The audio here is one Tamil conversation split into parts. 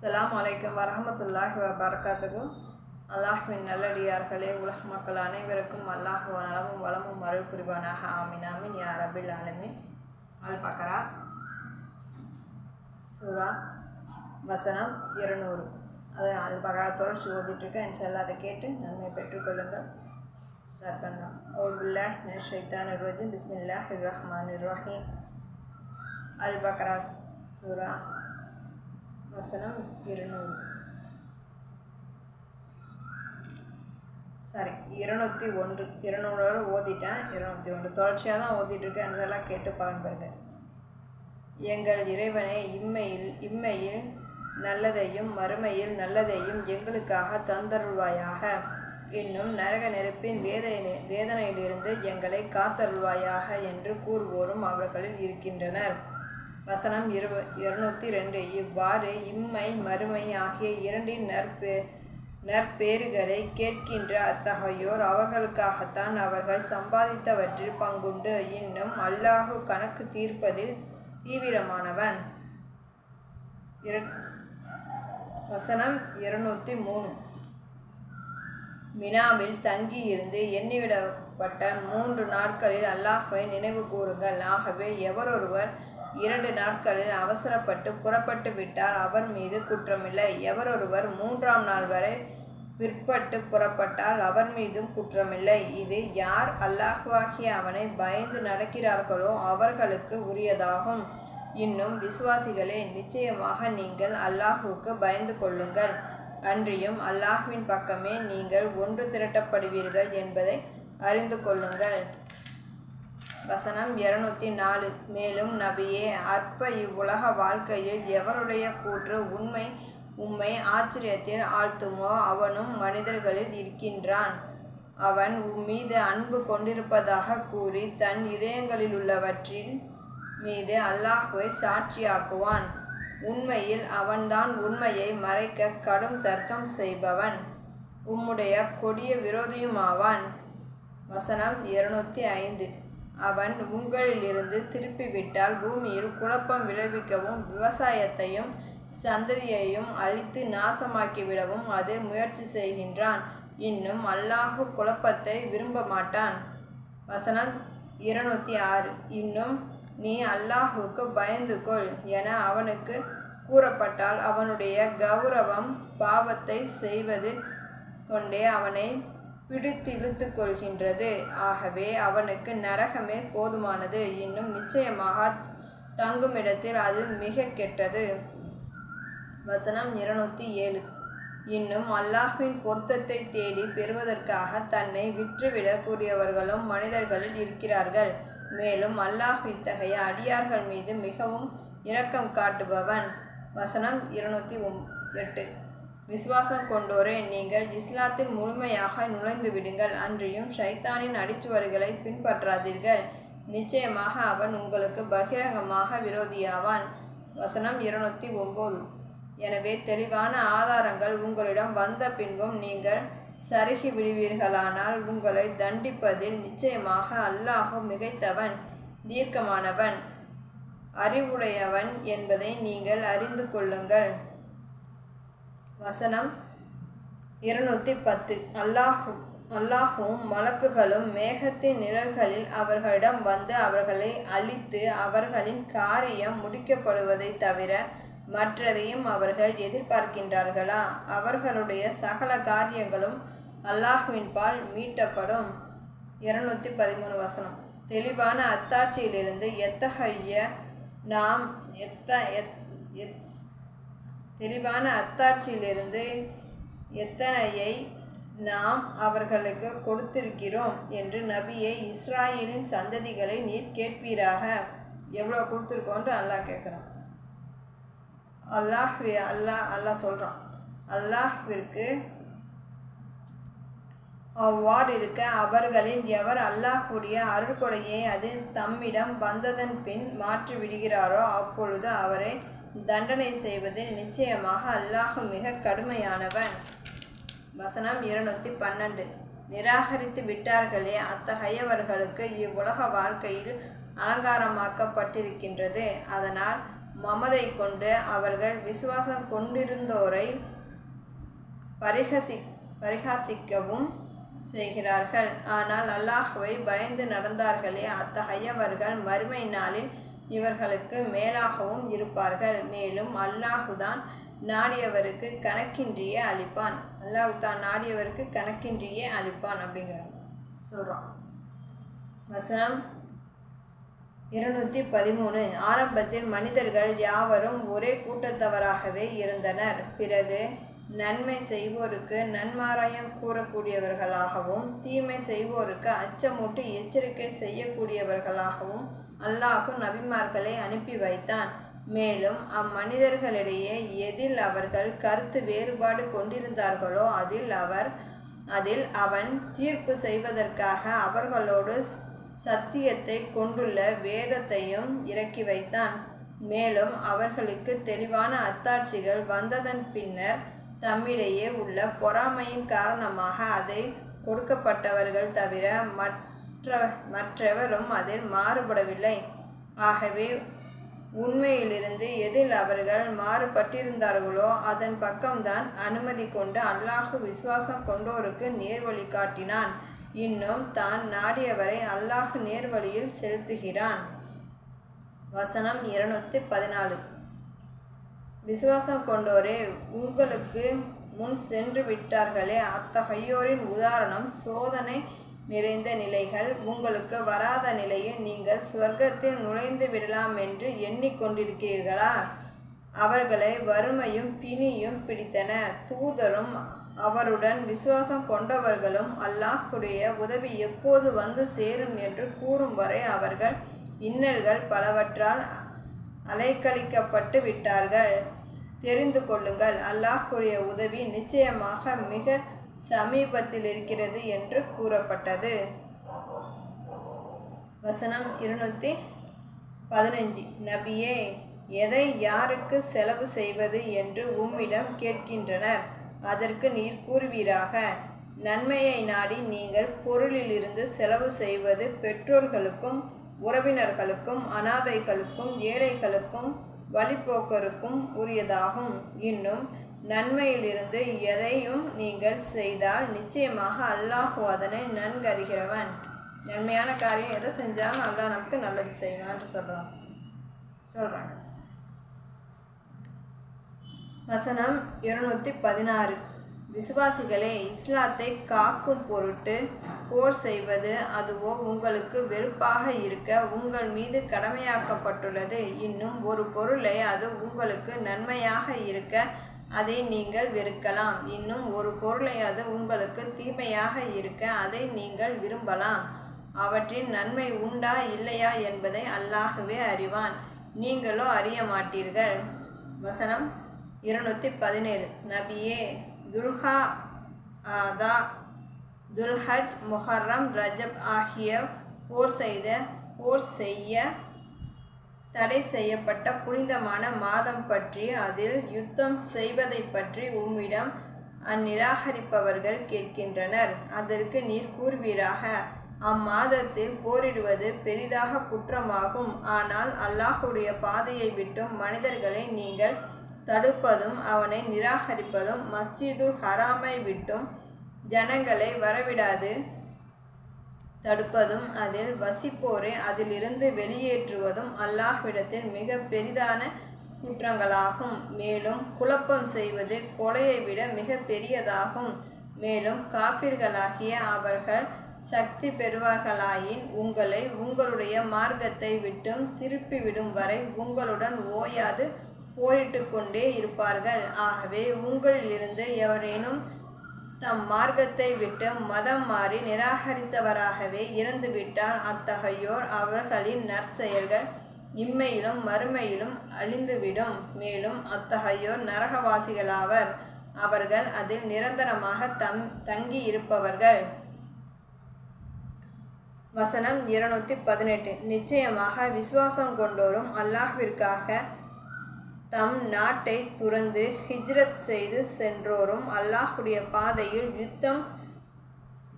அஸ்ஸலாமு வலைக்கம் வரமத்துல்லாஹி வரகாத்துக்கும் அல்லாஹுவின் நல்லடியார்களே உலக மக்கள் அனைவருக்கும் அல்லாஹ் நலமும் வளமும் அருள் புரிவானாக ஆமீன் ஆமீன். யா ரபில் ஆலமின். அல் பக்கரா சூரா வசனம் இருநூறு. அது அல் பக்கரா தொடர்ச்சி ஓதிட்டுருக்கேன் இன்ஷால்லா அதை கேட்டு நன்மை பெற்றுக்கொள்ளுங்கள் ஸ்டார்ட் பண்ணலாம். ஓபுல்லாஹ் மின ஷைத்தான் பிஸ்மில்லாஹ் பிஸ்மில்லாஹ் ரஹ்மான் ரஹீம். அல் பக்ராஸ் சூரா வசனம் இருநூறு. சாரி இருநூற்றி ஒன்று. இருநூறு வரை ஓதிட்டேன். இருநூற்றி ஒன்று. தொடர்ச்சியாக தான் ஓதிட்டு இருக்கேன் என்றெல்லாம் கேட்டு பாருங்க. எங்கள் இறைவனே இம்மையில் இம்மையில் நல்லதையும் மறுமையில் நல்லதையும் எங்களுக்காக தந்தருள்வாயாக. இன்னும் நரக நெருப்பின் வேதனை வேதனையிலிருந்து எங்களை காத்தருள்வாயாக என்று கூறுவோரும் அவர்களில் இருக்கின்றனர். வசனம் இரு இருநூற்றி ரெண்டு. இவ்வாறு இம்மை மறுமை ஆகிய இரண்டின் நற்பே நற்பேறுகளை கேட்கின்ற அத்தகையோர் அவர்களுக்காகத்தான் அவர்கள் சம்பாதித்தவற்றில் பங்குண்டு. இன்னும் அல்லாஹு கணக்கு தீர்ப்பதில் தீவிரமானவன். இரு வசனம் இருநூற்றி மூணு. மினாவில் தங்கியிருந்து எண்ணிவிடப்பட்ட மூன்று நாட்களில் அல்லாஹ்வை நினைவு கூறுங்கள். ஆகவே எவரொருவர் இரண்டு நாட்களில் அவசரப்பட்டு புறப்பட்டு விட்டால் அவர் மீது குற்றமில்லை. எவரொருவர் மூன்றாம் நாள் வரை பிற்பட்டு புறப்பட்டால் அவர் மீதும் குற்றமில்லை. இது யார் அல்லாஹ்வாகிய அவனை பயந்து நடக்கிறார்களோ அவர்களுக்கு உரியதாகும். இன்னும் விசுவாசிகளே நிச்சயமாக நீங்கள் அல்லாஹுக்கு பயந்து கொள்ளுங்கள். அன்றியும் அல்லாஹ்வின் பக்கமே நீங்கள் ஒன்று திரட்டப்படுவீர்கள் என்பதை அறிந்து கொள்ளுங்கள். வசனம் இருநூத்தி நாலு. மேலும் நபியே அற்ப இவ்வுலக வாழ்க்கையில் எவருடைய கூற்று உண்மை உம்மை ஆச்சரியத்தில் ஆழ்த்துமோ அவனும் மனிதர்களில் இருக்கின்றான். அவன் உம்மீது அன்பு கொண்டிருப்பதாக கூறி தன் இதயங்களில் உள்ளவற்றின் மீது அல்லாஹுவை சாட்சியாக்குவான். உண்மையில் அவன்தான் உண்மையை மறைக்க கடும் தர்க்கம் செய்பவன். உம்முடைய கொடிய விரோதியுமாவான். வசனம் இருநூத்தி ஐந்து. அவன் உங்களிலிருந்து திருப்பிவிட்டால் பூமியில் குழப்பம் விளைவிக்கவும் விவசாயத்தையும் சந்ததியையும் அழித்து நாசமாக்கிவிடவும் அது முயற்சி செய்கின்றான். இன்னும் அல்லாஹு குழப்பத்தை விரும்ப மாட்டான் வசனம் இருநூத்தி ஆறு. இன்னும் நீ அல்லாஹுக்கு பயந்து கொள் என அவனுக்கு கூறப்பட்டால் அவனுடைய கௌரவம் பாவத்தை செய்வது கொண்டே அவனை பிடித்திழுத்து கொள்கின்றது ஆகவே அவனுக்கு நரகமே போதுமானது. இன்னும் நிச்சயமாக தங்குமிடத்தில் அது மிக கெட்டது. வசனம் இருநூத்தி ஏழு. இன்னும் அல்லாஹ்வின் பொருத்தத்தை தேடி பெறுவதற்காக தன்னை விற்றுவிடக்கூடியவர்களும் மனிதர்களில் இருக்கிறார்கள். மேலும் அல்லாஹ் இத்தகைய அடியார்கள் மீது மிகவும் இரக்கம் காட்டுபவன். வசனம் இருநூத்தி ஒம் எட்டு. விசுவாசம் கொண்டோரே நீங்கள் இஸ்லாத்தில் முழுமையாக நுழைந்து விடுங்கள். அன்றியும் ஷைத்தானின் அடிச்சுவடுகளை பின்பற்றாதீர்கள். நிச்சயமாக அவன் உங்களுக்கு பகிரங்கமாக விரோதியாவான். வசனம் இருநூத்தி ஒம்பது. எனவே தெளிவான ஆதாரங்கள் உங்களிடம் வந்த பின்பும் நீங்கள் சருகி விடுவீர்களானால் உங்களை தண்டிப்பதில் நிச்சயமாக அல்லாஹ் மிகைத்தவன் தீர்க்கமானவன் அறிவுடையவன் என்பதை நீங்கள் அறிந்து கொள்ளுங்கள். வசனம் இருநூத்தி பத்து. அல்லாஹ் அல்லாஹும் மலக்குகளும் மேகத்தின் நிழல்களில் அவர்களிடம் வந்து அவர்களை அழித்து அவர்களின் காரியம் முடிக்கப்படுவதை தவிர மற்றதையும் அவர்கள் எதிர்பார்க்கின்றார்களா? அவர்களுடைய சகல காரியங்களும் அல்லாஹுவின் பால் மீட்டப்படும். இருநூத்தி பதிமூணு வசனம். தெளிவான அத்தாட்சியிலிருந்து எத்தகைய நாம் எத்த எத் தெளிவான அத்தாட்சியிலிருந்து எத்தனையை நாம் அவர்களுக்கு கொடுத்திருக்கிறோம் என்று நபியை இஸ்ராயலின் சந்ததிகளை நீர் கேட்பீராக? எவ்வளோ கொடுத்துருக்கோன்ட்டு அல்லாஹ் கேட்குறான். அல்லாஹ் அல்லாஹ் அல்லாஹ் சொல்கிறான் அல்லாஹ்விற்கு அவ்வாறு இருக்க அவர்களின் எவர் அல்லாஹுடைய அருள்கொடையை அது தம்மிடம் வந்ததன் பின் மாற்றி விடுகிறாரோ அப்பொழுது அவரை தண்டனை செய்வதில் நிச்சயமாக அல்லாஹ் மிக கடுமையானவன். வசனம் இருநூத்தி பன்னெண்டு. நிராகரித்து விட்டார்களே அத்தகையவர்களுக்கு இவ்வுலக வாழ்க்கையில் அலங்காரமாக்கப்பட்டிருக்கின்றது. அதனால் மமதை கொண்டு அவர்கள் விசுவாசம் கொண்டிருந்தோரை பரிகசி பரிகாசிக்கவும் செய்கிறார்கள். ஆனால் அல்லாஹுவை பயந்து நடந்தார்களே அத்தகையவர்கள் மறுமை நாளில் இவர்களுக்கு மேலாகவும் இருப்பார்கள். மேலும் அல்லாஹுதான் நாடியவருக்கு கணக்கின்றியே அளிப்பான். அல்லாஹு தான் நாடியவருக்கு கணக்கின்றியே அளிப்பான் அப்படிங்கிறாங்க. சொல்கிறான் வசனம் இருநூற்றி பதிமூணு. ஆரம்பத்தில் மனிதர்கள் யாவரும் ஒரே கூட்டத்தவராகவே இருந்தனர். பிறகு நன்மை செய்வோருக்கு நன்மாராயம் கூறக்கூடியவர்களாகவும் தீமை செய்வோருக்கு அச்சமூட்டி எச்சரிக்கை செய்யக்கூடியவர்களாகவும் அல்லாஹு நபிமார்களை அனுப்பி வைத்தான். மேலும் அம்மனிதர்களிடையே எதில் அவர்கள் கருத்து வேறுபாடு கொண்டிருந்தார்களோ அதில் அவர் அதில் அவன் தீர்ப்பு செய்வதற்காக அவர்களோடு சத்தியத்தை கொண்டுள்ள வேதத்தையும் இறக்கி வைத்தான். மேலும் அவர்களுக்கு தெளிவான அத்தாட்சிகள் வந்ததன் பின்னர் தம்மிடையே உள்ள பொறாமையின் காரணமாக அதை கொடுக்கப்பட்டவர்கள் தவிர மற்ற மற்றவரும் அதில் மாறுபடவில்லை. ஆகவே உண்மையிலிருந்து எதில் அவர்கள் மாறுபட்டிருந்தார்களோ அதன் பக்கம்தான் அனுமதி கொண்டு அல்லாஹு விசுவாசம் கொண்டோருக்கு நேர்வழி காட்டினான். இன்னும் தான் நாடியவரை அல்லாஹ் நேர்வழியில் செலுத்துகிறான். வசனம் இருநூத்தி பதினாலு. விசுவாசம் கொண்டோரே உங்களுக்கு முன் சென்று விட்டார்களே. அத்தகையோரின் உதாரணம் சோதனை நிறைந்த நிலைகள். உங்களுக்கு வராத நிலையில் நீங்கள் சுவர்க்கத்தில் நுழைந்து விடலாம் என்று எண்ணிக்கொண்டிருக்கிறீர்களா? அவர்களை வறுமையும் பிணியும் பிடித்தன. தூதரும் அவருடன் விசுவாசம் கொண்டவர்களும் அல்லாஹுடைய உதவி எப்போது வந்து சேரும் என்று கூறும் வரை அவர்கள் இன்னல்கள் பலவற்றால் அலைக்கழிக்கப்பட்டு விட்டார்கள். தெரிந்து கொள்ளுங்கள் அல்லாஹுடைய உதவி நிச்சயமாக மிக சமீபத்தில் இருக்கிறது என்று கூறப்பட்டது. வசனம் இருநூற்றி பதினஞ்சு. நபியே எதை யாருக்கு செலவு செய்வது என்று உம்மிடம் கேட்கின்றனர் அதற்கு நீர் கூறுவீராக. நன்மையை நாடி நீங்கள் பொருளிலிருந்து செலவு செய்வது பெற்றோர்களுக்கும் உறவினர்களுக்கும் அனாதைகளுக்கும் ஏழைகளுக்கும் வழிபோக்கருக்கும் உரியதாகும். இன்னும் நன்மையிலிருந்து எதையும் நீங்கள் செய்தால் நிச்சயமாக அல்லாஹ் அதனை நன்கறிகிறவன். நன்மையான காரியம் எதை செஞ்சாலும் அல்லாஹ் நமக்கு நல்லது செய்வான்னு சொல்கிறான் சொல்கிறாங்க வசனம் இருநூற்றி பதினாறு. விசுவாசிகளே இஸ்லாத்தை காக்கும் பொருட்டு போர் செய்வது அதுவோ உங்களுக்கு வெறுப்பாக இருக்க உங்கள் மீது கடமையாக்கப்பட்டுள்ளது. இன்னும் ஒரு பொருளை அது உங்களுக்கு நன்மையாக இருக்க அதை நீங்கள் வெறுக்கலாம். இன்னும் ஒரு பொருளை அது உங்களுக்கு தீமையாக இருக்க அதை நீங்கள் விரும்பலாம். அவற்றின் நன்மை உண்டா இல்லையா என்பதை அல்லாகவே அறிவான். நீங்களோ அறிய மாட்டீர்கள் வசனம் இருநூற்றி பதினேழு. நபியே துல்ஹா ஆதா துல்ஹஜ் முஹர்ரம் ரஜப் ஆகிய போர் செய்த போர் செய்ய தடை செய்யப்பட்ட புனிதமான மாதம் பற்றி அதில் யுத்தம் செய்வதை பற்றி உம்மிடம் அந்நிராகரிப்பவர்கள் கேட்கின்றனர். அதற்கு நீர் கூறுவீராக அம்மாதத்தில் போரிடுவது பெரிதாக குற்றமாகும். ஆனால் அல்லாஹுடைய பாதையை விட்டும் மனிதர்களை நீங்கள் தடுப்பதும் அவனை நிராகரிப்பதும் மஸ்ஜிதுல் ஹராமை விட்டும் ஜனங்களை வரவிடாது. தடுப்பதும் அதில் வசிப்போரை அதிலிருந்து வெளியேற்றுவதும் அல்லாஹ்விடத்தில் மிக பெரிதான குற்றங்களாகும். மேலும் குழப்பம் செய்வது கொலையை விட மிக பெரியதாகும். மேலும் காபிர்களாகிய அவர்கள் சக்தி பெறுவார்களாயின் உங்களை உங்களுடைய மார்க்கத்தை விட்டும் திருப்பிவிடும் வரை உங்களுடன் ஓயாது போரிட்டு கொண்டே இருப்பார்கள். ஆகவே உங்களிலிருந்து எவரேனும் தம் மார்க்கத்தை விட்டு மதம் மாறி நிராகரித்தவராகவே இறந்துவிட்டால் அத்தகையோர் அவர்களின் நற்செயல்கள் இம்மையிலும் மறுமையிலும் அழிந்துவிடும். மேலும் அத்தகையோர் நரகவாசிகளாவர். அவர்கள் அதில் நிரந்தரமாக தம் தங்கி இருப்பவர்கள் வசனம் இருநூத்தி பதினெட்டு. நிச்சயமாக விசுவாசம் கொண்டோரும் அல்லாஹ்விற்காக தம் நாட்டை துறந்து ஹிஜ்ரத் செய்து சென்றோரும் அல்லாஹுடைய பாதையில் யுத்தம்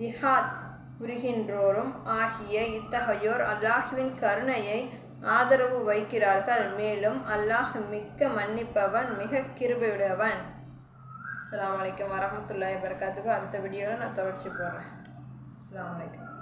ஜிஹாத் புரிகின்றோரும் ஆகிய இத்தகையோர் அல்லாஹுவின் கருணையை ஆதரவு வைக்கிறார்கள். மேலும் அல்லாஹ் மிக்க மன்னிப்பவன் மிக கிருபையுடையவன். அஸ்லாம் வலைக்கம் வரமத்துல்லாஹி வரகாத்துக்கு அடுத்த வீடியோவில் நான் தொடர்ச்சி போகிறேன் அஸ்லாம் வலைக்கம்